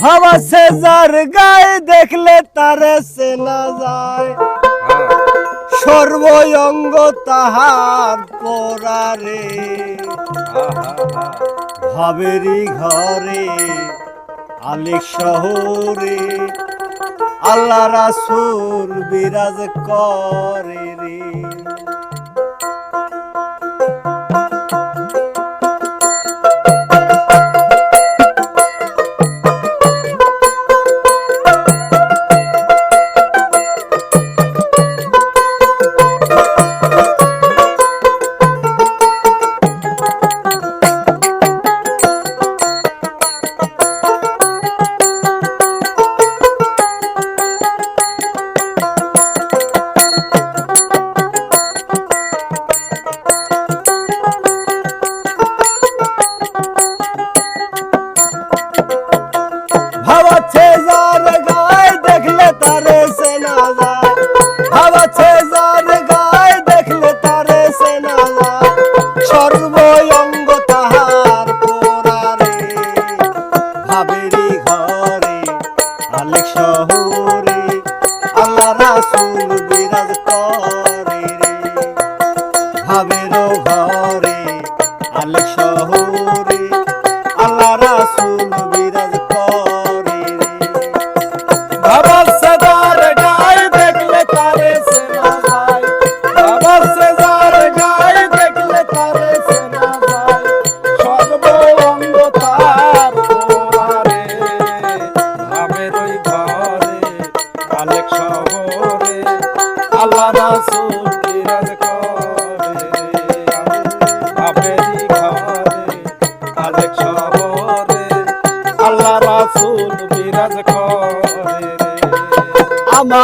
ভাবা সে যার গায়ে দেখলে তারে চেনা যায়। সর্বঙ্গ তাহার পরারে। ভাবেরি ঘরে, আলিক শহরে, আল্লাহ রাসুল বিরাজ করে রে। রাসুল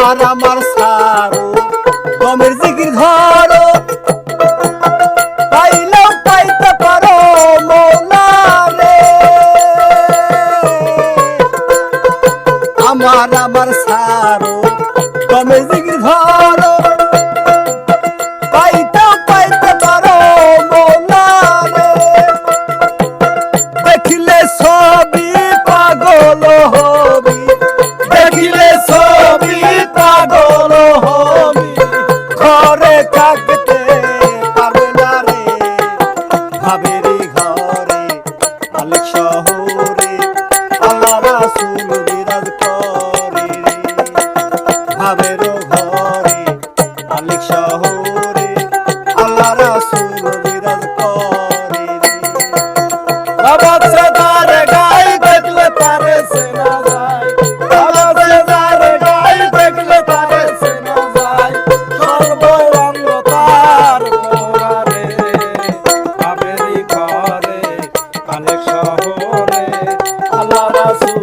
আমার আমার সারো, গমের জিকির ধরো। পাইলেও পাইতে পারো মৌলা রে আমার আমার দেখিলে সবই পাগল শহরে আল্লাহ রাসূল বিরাজ করে বাবা সেদার গায়ে দেখলে তারে সেনা যায়। বাবা সেদার গায়ে দেখলে তারে সেনা যায়। সর্ব অঙ্গ তার পোড়ারে ভাবেরি ঘরে অনেক শহরে আল্লাহ রাসূল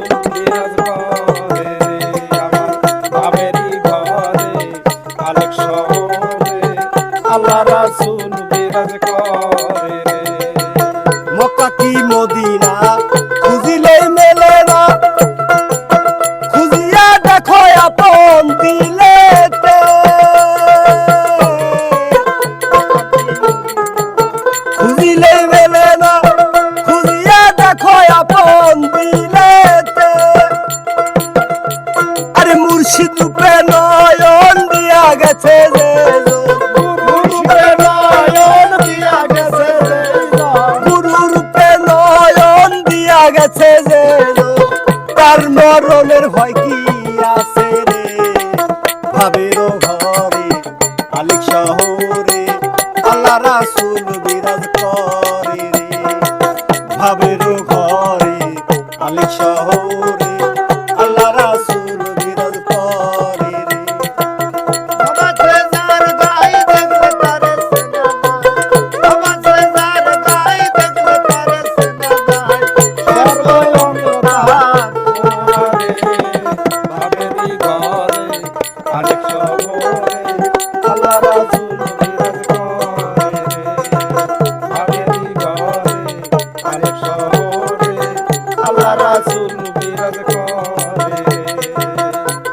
তার মরণের ভয় কি আছে রে? ভাবেরও ঘরে আলিক শহরে, আল্লাহ রাসুল বিরাজ করে রে। ঘরে আলিক শহরে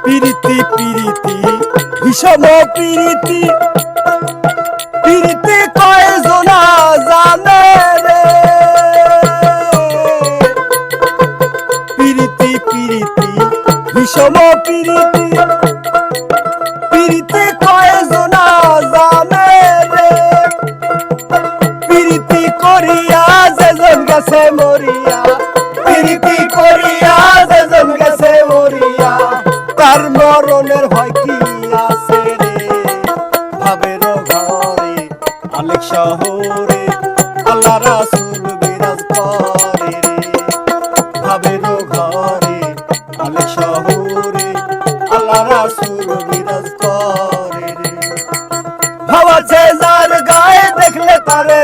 পিরিতি পিরিতি বিষম পিরিতি। পিরিতি কয়জনা জানে রে? পিরিতি পিরিতি বিষম পিরিতি। পিরিতি কয়জনা জানে রে। পিরিতি করিয়া যেজন গেছে মরিয়া। পিরিতি করিয়া যেজন গেছে মরিয়া। তার মরণের হয় কি আছে রে? ভাবের ঘরে আলেক শহরে, আল্লাহ রাসূল বিরাজ করে ভাবের ঘরে আলেক শহরে, আল্লাহ রাসূল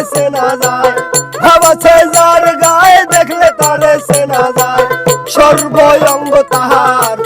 তারে সেনা যায় গায়ে দেখলে তারে সেনা যায় সর্বঙ্গ তাহার